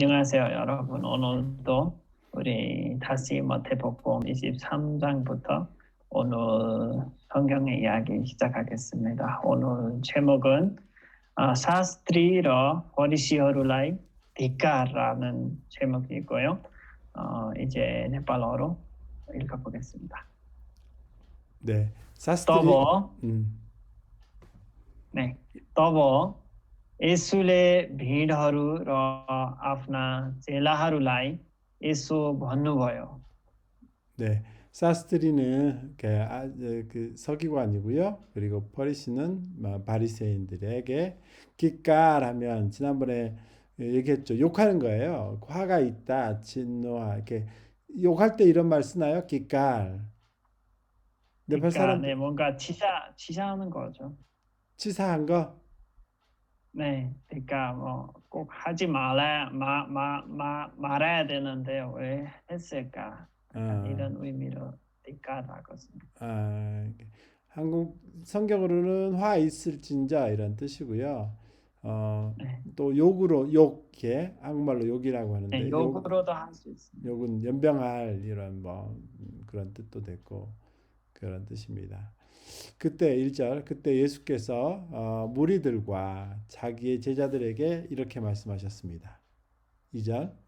안녕하세요, 여러분. 오늘도 우리 다시 마태복음 23장부터 오늘 성경의 이야기 시작하겠습니다. 오늘 제목은 아, 사스트리러 버리시어루라이 디카라는 제목이고요. 어, 이제 네팔어로 읽어보겠습니다. 네, 사스트리. 더버. 음. 네, 더버. यसुले भिडहरू र आफ्ना चेलाहरूलाई यसो भन्नुभयो 네, 사스트리는 그, 아, 어, 그 서기관이고요. 그리고 퍼리시는 마- 바리새인들에게 기깔하면 지난번에 얘기했죠. 욕하는 거예요. 화가 있다, 진노하 이렇게 욕할 때 이런 말 쓰나요? 기깔. 네팔 그러니까 사람 네, 뭔가 치사 치사하는 거죠. 치사한 거. 네, 그러니까 뭐 꼭 하지 말아 마, 마, 마, 말아야 되는데 왜 했을까 아, 이런 의미로 디카라고 씁니다. 아, 한국 성경으로는 화 있을진자 이런 뜻이고요. 어, 네, 또 욕으로 욕해 한국말로 욕이라고 하는데 네 욕, 욕으로도 할 수 있습니다. 욕은 연병할 이런 뭐 음, 그런 뜻도 됐고 그런 뜻입니다. 그때 1절 그때 예수께서 어, 무리들과 자기의 제자들에게 이렇게 말씀하셨습니다. 2절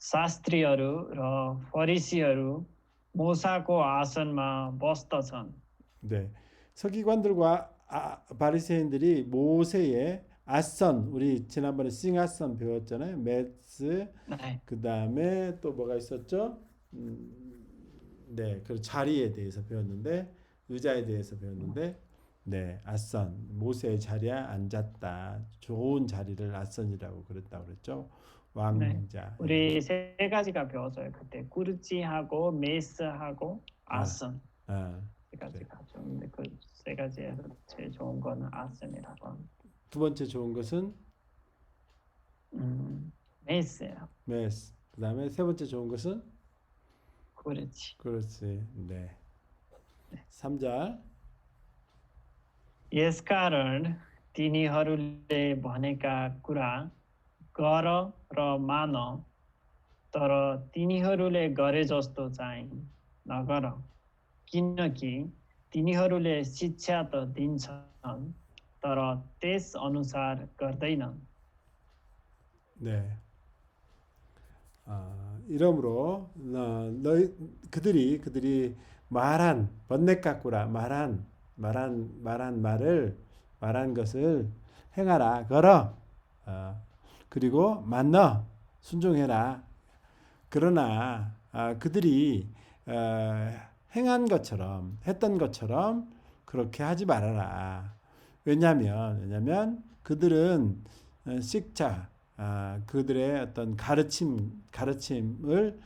शास्त्रीहरू र फरिसीहरू मोसाको आसनमा बस्दछन् 네. 서기관들과 아, 바리새인들이 모세의 아선 우리 지난번에 싱아선 배웠잖아요. 메스 네, 그 다음에 또 뭐가 있었죠? 음, 네, 그 자리에 대해서 배웠는데 의자에 대해서 배웠는데 네, 아선 모세의 자리에 앉았다. 좋은 자리를 아선이라고 그랬다고 그랬죠. 왕자. 우리 세 가지가 배웠어요. 그때 꾸르치하고 메스하고 아선 아, 세 가지가 죠 근데 그 세 가지에서 제일 좋은 거는 아선이라고 합니다. 두 번째 좋은 것은 음, 메스예요. 메스. 그 다음에 세 번째 좋은 것은 꾸르치. 그렇지. 네. 3절. यसकारण तिनीहरूले भनेका कुरा गर र मान तर तिनीहरूले गरे जस्तो चाहिँ नगर किनकि तिनीहरूले शिक्षा त दिन्छन् तर त्यस अनुसार गर्दैनन् 네. 아, 이러므로 너, 너희 그들이 그들이 말한 번뇌 깎구라 말한 말한 말한 말을 말한 것을 행하라 걸어. 어, 그리고 만너 순종해라. 그러나 아, 그들이 어, 행한 것처럼 했던 것처럼 그렇게 하지 말아라. 왜냐하면 왜냐하면 그들은 어, 식자 아, 그들의 어떤 가르침 가르침을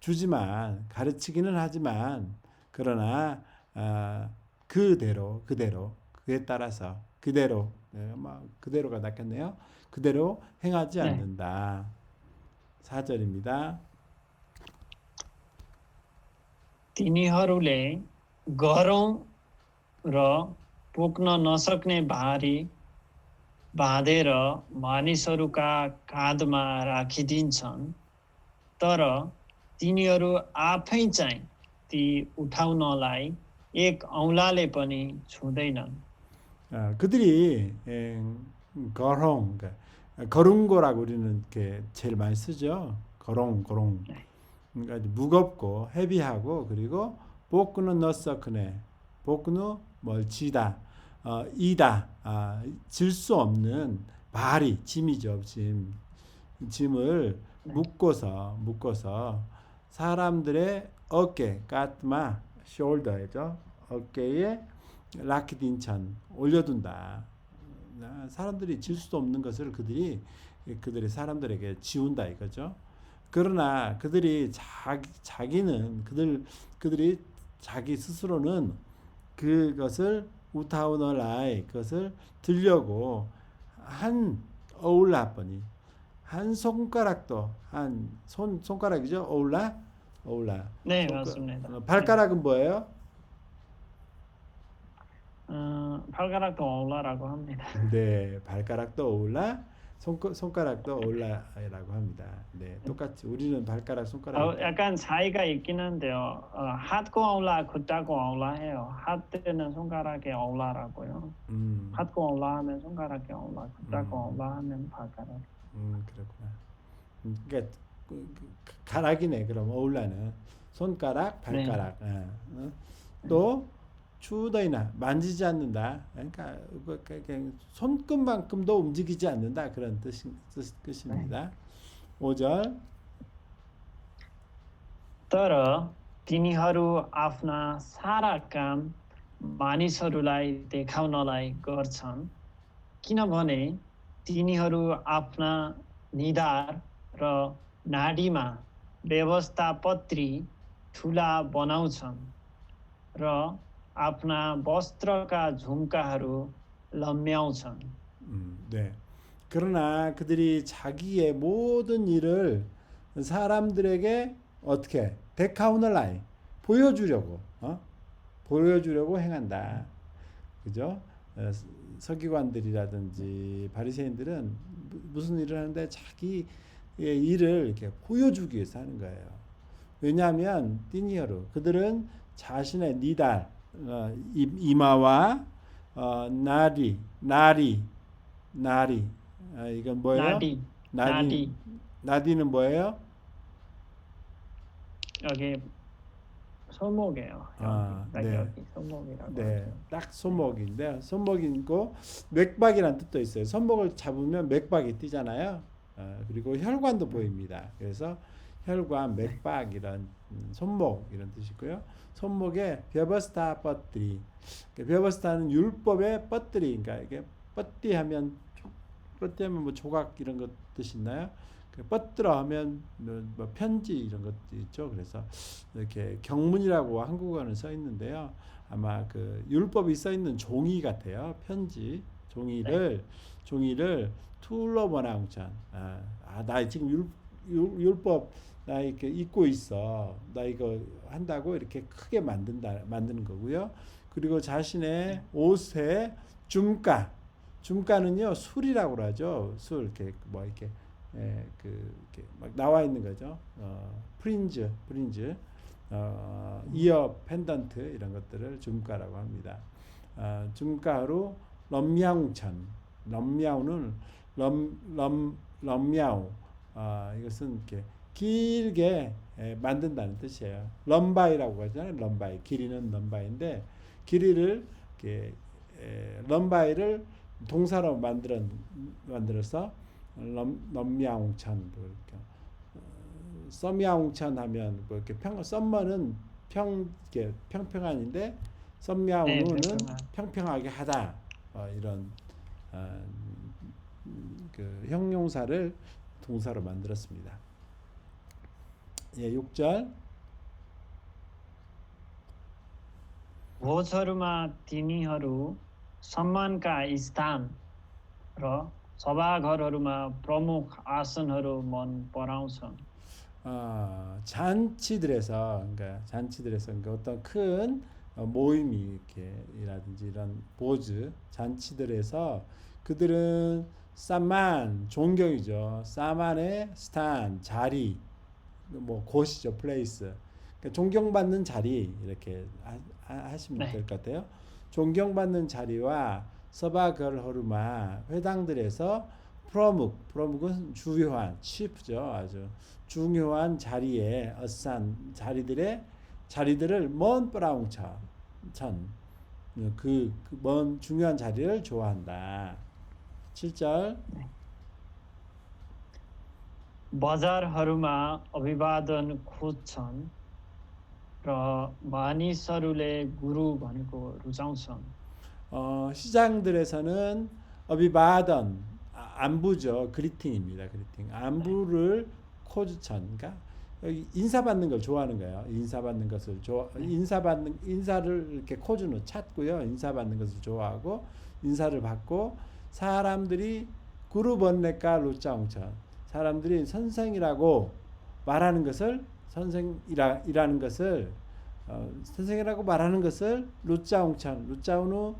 주지만 가르치기는 하지만 그러나 아, 그대로 그대로 그에 따라서 그대로 네, 뭐 그대로가 낫겠네요. 그대로 행하지 네. 않는다. 4절입니다. तिनीहरूले गरौँ र पुग्न नसक्ने भारी बाँधेर मानिसहरूका काँधमा राखिदिन्छन् तर तिनीहरू आफै चाहिँ ती उठाउनलाई एक औँलाले पनि छुँदैनन् 아, 그들이 에, 거롱 그러니까 거룬고라고 우리는 이렇게 제일 많이 쓰죠. 거롱 거롱. 네. 그러니까 아주 무겁고 헤비하고 그리고 복구는 너서크네 복구는 멀지다 어, 이다 아, 질 수 없는 발이 짐이죠 짐 짐을 네. 묶어서 묶어서 사람들의 어깨 까트마 숄더죠 어깨에 라키딘찬 올려둔다 아, 사람들이 질 수도 없는 것을 그들이 그들이 사람들에게 지운다 이거죠. 그러나 그들이 자기, 자기는 그들 그들이 자기 스스로는 그것을 우타우너라이 그것을 들려고 한 어울라버니 한 손가락도 한 손 손가락이죠 어울라 어울라 네 손가- 맞습니다. 어, 발가락은 뭐예요? 어, 발가락도 올라라고 합니다. 네 발가락도 어울라 손, 손가 락도 올라라고 합니다. 네, 똑같이 우리는 발가락 손가락. 어, 약간 차이가 있긴 한데요. 어, 핫고 아울라, 굿다고 아울라 해요. 핫때는 손가락에 아울라라고요. 음, 핫고 아울라 하면 손가락에 아울라, 굿다고 음. 아울라 하면 발가락. 음 그렇구나. 음, 그러니까 그, 그, 가락이네. 그럼 어울라는 손가락, 발가락. 어, 어. 또 추더이나 만지지 않는다. 그러니까 그- 그- 그 손끝만큼도 움직이지 않는다 그런 뜻이, 뜻, 뜻입니다. 5절 तर तिनीहरू आफ्ना सारा काम मानिसहरूलाई देखाउनलाई गर्छन् किनभने तिनीहरू आफ्ना निधार र नाडीमा व्यवस्थापत्री ठुला बनाउँछन् र आफ्ना वस्त्रका झुम्काहरू लम्ब्याउँछन् 음, 네. 그러나 그들이 자기의 모든 일을 사람들에게 어떻게 데카우널라이 보여주려고 어? 보여주려고 행한다. 그죠? 어, 서기관들이라든지 바리새인들은 무- 무슨 일을 하는데 자기의 일을 이렇게 보여주기 위해서 하는 거예요. 왜냐하면 띠니어로 그들은 자신의 니달 어, 이- 이마와 어, 나리 나리 나리 아, 이건 뭐예요? 나디, 나디 나디 는 뭐예요? 여기 손목이에요. 아, 딱 네. 여기 손목이라고 네, 하죠. 딱 손목인데 손목이고 맥박이라는 뜻도 있어요. 손목을 잡으면 맥박이 뛰잖아요. 어, 그리고 혈관도 보입니다. 그래서 혈관, 맥박 이런 음, 손목 이런 뜻이고요. 손목에 베버스타 뻗들이 베버스타는 율법의 뻗들이 그러니까 이게 뻗디하면 뻗디하면 뭐 조각 이런 것뜻 있나요? 그 뻗들어 하면 뭐, 뭐 편지 이런 것도 있죠. 그래서 이렇게 경문이라고 한국어는 써 있는데요. 아마 그 율법이 써 있는 종이 같아요. 편지 종이를 종이를 툴러 번왕천. 아, 아, 나 지금 율, 율, 율법 나 이렇게 읽고 있어. 나 이거 한다고 이렇게 크게 만든다 만드는 거고요. 그리고 자신의 옷에 줌가 줌가는요 술이라고 그러죠. 술 이렇게 뭐 이렇게 예, 그 이렇게 막 나와 있는 거죠. 어, 프린즈, 프린즈, 어, 이어 펜던트 이런 것들을 줌가라고 합니다. 어, 줌가로 럼야웅천, 럼야우는 럼, 럼, 럼야우. 아, 이것은 이렇게 길게 예, 만든다는 뜻이에요. 럼바이라고 하잖아요. 럼바이. 길이는 럼바이인데 길이를 이렇게 에, 럼바이를 동사로 만들어 만들어서 럼, 럼야웅천 뭐 이렇게 어, 썸야웅천 하면 뭐 이렇게 평 썸머는 평 이렇게 평평한인데 썸야우는 네. 평평하게 하다 어, 이런 어, 음, 그 형용사를 동사로 만들었습니다. 예, 6절 भोजहरूमा तिनीहरू सम्मानका स्थान र सभाघरहरूमा प्रमुख आसनहरू मन पराउँछन् 어, 잔치들에서 그러니까 잔치들에서 그러니까 어떤 큰 어, 모임이 이렇게라든지 이런 보즈 잔치들에서 그들은 사만 존경이죠. 사만의 스탄 자리 뭐 곳이죠 플레이스 그러니까 존경받는 자리 이렇게 하, 하- 하시면 네. 될것 같아요. 존경받는 자리와 서바걸 허르마 회당들에서 프로묵 프로묵은 주요한 치프죠 아주 중요한 자리에 어싼 자리들의 자리들을 먼 브라웅차 천그먼 중요한 자리를 좋아한다. 7절 बजारहरूमा अभिवादन खोज्छन् र मानिसहरूले गुरु भनेको रुचाउँछन् 어, 시장들에서는 어비바던 아, 안부죠 그리팅입니다 그리팅 안부를 코즈천 그러니까 여기 인사받는 걸 좋아하는 거예요 인사받는 것을 좋아 인사받는 인사를 이렇게 코즈는 찾고요 인사받는 것을 좋아하고 인사를 받고 사람들이 구르번네까 루짱천 사람들이 선생이라고 말하는 것을 선생이라 이라는 것을 어, 선생이라고 말하는 것을 루짜웅찬 루짜우누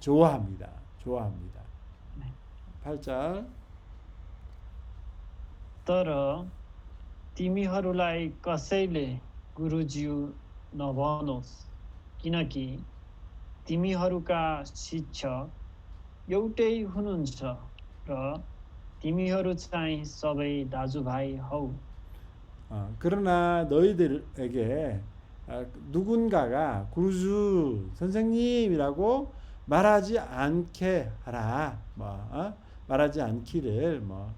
좋아합니다. 좋아합니다. 네. 8절 तर तिमीहरूलाई कसैले गुरुज्यू नभनोस् किनकि तिमीहरूका शिक्षक एउटै हुनुहुन्छ र तिमीहरू चाहिँ सबै दाजुभाइ हौ 어, 그러나 너희들에게 아, 누군가가 구루주 선생님이라고 말하지 않게 하라. 뭐 어? 말하지 않기를 뭐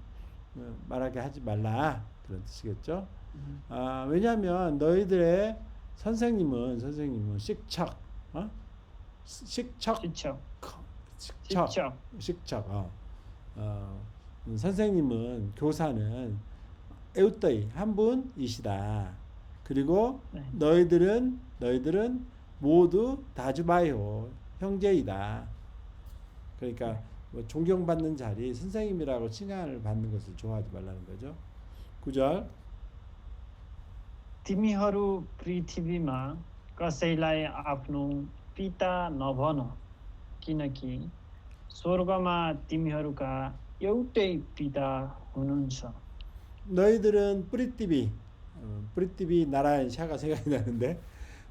어, 말하게 하지 말라 그런 뜻이겠죠. 아, 왜냐하면 너희들의 선생님은 선생님은 식척, 어? 식척, 시청 식척, 시청 식척. 어. 어, 음, 선생님은 교사는 에우떠이 한 분이시다. 그리고 네. 너희들은 너희들은 모두 다주바이호 형제이다. 그러니까 뭐 존경받는 자리 선생님이라고 칭함을 받는 것을 좋아하지 말라는 거죠. 9절 तिमीहरू पृथ्वीमा कसैलाई आफ्नो पिता नभन किनकि स्वर्गमा तिमीहरूका 여우때 입비다. 오는서. 너희들은 뿌리띠비 어, 뿌리띠비 나라의 샤가 생각이 나는데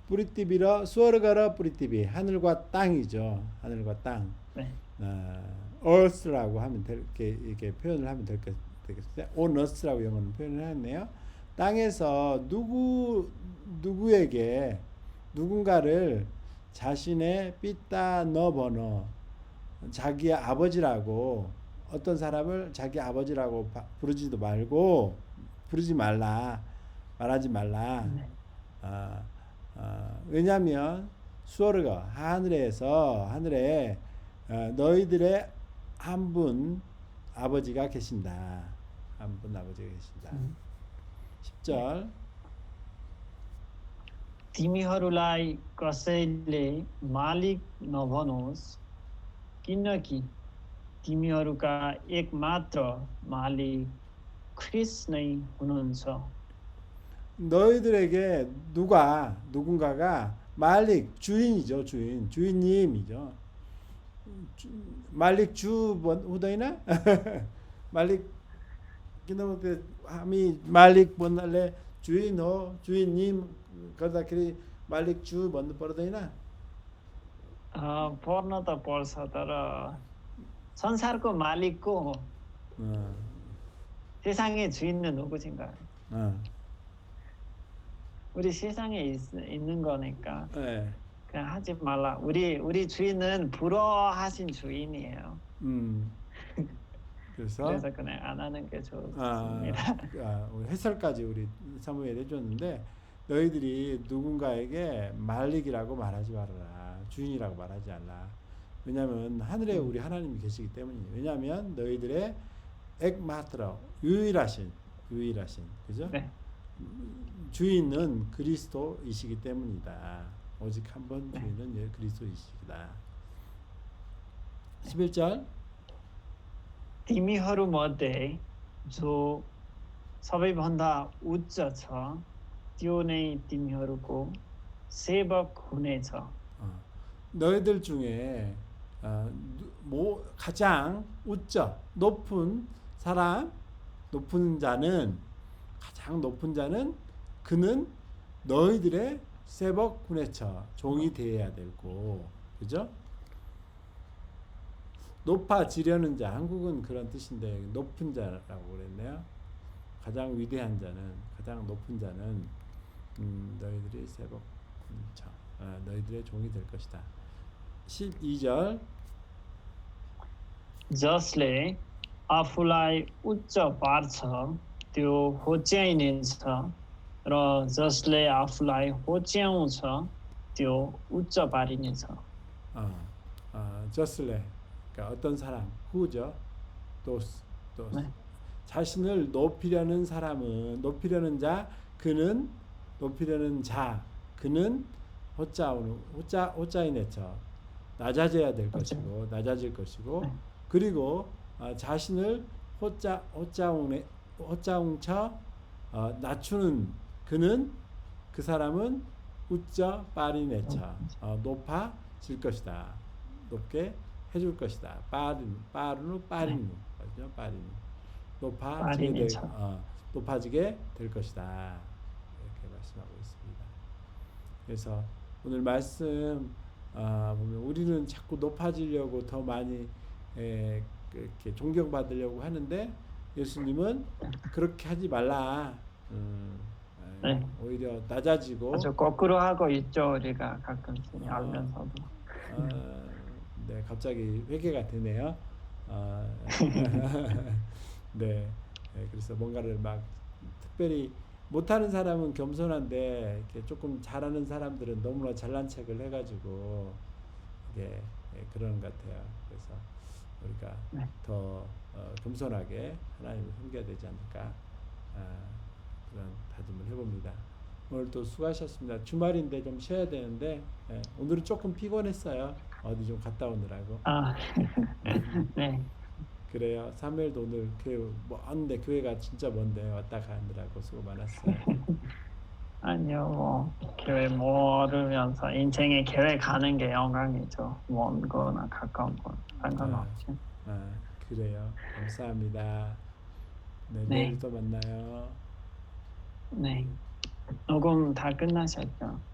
뿌리띠비라 수어르가라 뿌리띠비 하늘과 땅이죠. 하늘과 땅. 네. 아, 어스라고 하면 될, 이렇게, 이렇게 표현을 하면 될, 되겠어요 오너스라고 영어는 표현을 했네요. 땅에서 누구 누구에게 누군가를 자신의 삐따 너버너 자기의 아버지라고 어떤 사람을 자기 아버지라고 바- 부르지도 말고 부르지 말라 말하지 말라. 네. 아, 아, 왜냐하면 수어르가 하늘에서 하늘에 어, 너희들의 한 분 아버지가 계신다. 한 분 아버지가 계신다. 음. 10절 तिमीहरूलाई कसैले मालिक नभनोस् किनकि तिमीहरूका एकमात्र मालिक ख्रिस नै हुनुहुन्छ 너희들에게 누가 누군가가 말릭 주인이죠 주인 주인님이죠 주, 말릭 주 번- 후더이나 말릭 기노그 하미 말릭 번날레 주인 호 주인님 그러다 그리 말릭 주 선사고 말리고 네. 세상의 주인은 누구인가? 네. 우리 세상에 있, 는 거니까 네. 그냥 하지 말라. 우리 우리 주인은 부러워하신 주인이에요. 음. 그래서 그래서 그냥 안 하는 게 좋습니다. 아, 아, 아 해설까지 우리 사무엘 해줬는데 너희들이 누군가에게 말릭이라고 말하지 말아라 주인이라고 말하지 않라. 왜냐하면 하늘에 음. 우리 하나님이 계시기 때문이에요 왜냐하면 너희들의 액마트라 유일하신 유일하신 그죠 네. 주인은 그리스도이시기 때문이다 오직 한 번 네. 주인은 예, 그리스도이시다 11절 तिमीहरू मध्ये जो सबैभन्दा उच्च छ त्यो नै तिमीहरूको सेवक हुनेछ 어, 너희들 중에 어, 누- 뭐 가장 우짜 높은 사람 높은 자는 가장 높은 자는 그는 너희들의 세벅 군에처 종이 되어야 되고 그죠? 높아지려는 자 한국은 그런 뜻인데 높은 자라고 그랬네요. 가장 위대한 자는 가장 높은 자는 음, 너희들이 세벅 군처 어, 너희들의 종이 될 것이다. 12절 जसले आफूलाई उच्च पार्छ त्यो होच्याइनेछ र जसले आफूलाई होच्याउँछ त्यो उच्च पारिनेछ 어, 어, 저슬레 그러니까 어떤 사람 후죠 도스 도스 네. 자신을 높이려는 사람은 높이려는 자 그는 높이려는 자 그는 호자오는 호자 호자이네처 낮아져야 될. 것이고 낮아질 것이고 네. 그리고 어, 자신을 호자 호자웅에 호자웅처 어, 낮추는 그는 그 사람은 우짜 빠리네처 어, 높아질 것이다 높게 해줄 것이다 빠른 빠르누 빠리누 그죠 빠리누 높아지게 될, 참. 어, 높아지게 될 것이다. 이렇게 말씀하고 있습니다. 그래서 오늘 말씀 아, 보면 우리는 자꾸 높아지려고 더 많이 에, 이렇게 존경받으려고 하는데 예수님은 그렇게 하지 말라. 음, 에, 네. 오히려 낮아지고 아주 거꾸로 하고 있죠 우리가 가끔씩 아. 알면서도. 아, 네, 갑자기 회개가 되네요. 아, 네, 네, 그래서 뭔가를 막 특별히 못하는 사람은 겸손한데 이렇게 조금 잘하는 사람들은 너무나 잘난 척을 해가지고 이게 예, 그러는 것 같아요. 그래서 우리가 네. 더 어, 겸손하게 하나님을 섬겨야 되지 않을까 아, 그런 다짐을 해봅니다. 오늘 또 수고하셨습니다. 주말인데 좀 쉬어야 되는데 예, 오늘은 조금 피곤했어요. 어디 좀 갔다 오느라고. 아, 네, 그래요. 사무엘도 오늘 교회 먼데 교회가 진짜 먼데 왔다 가느라고 수고 많았어요. 아니요 뭐 교회 모르면서 인생에 교회 가는 게 영광이죠. 먼 거나 가까운 거 상관없이. 아, 그래요. 감사합니다. 네, 네. 내일 또 만나요. 네, 녹음 다 끝나셨죠? 어,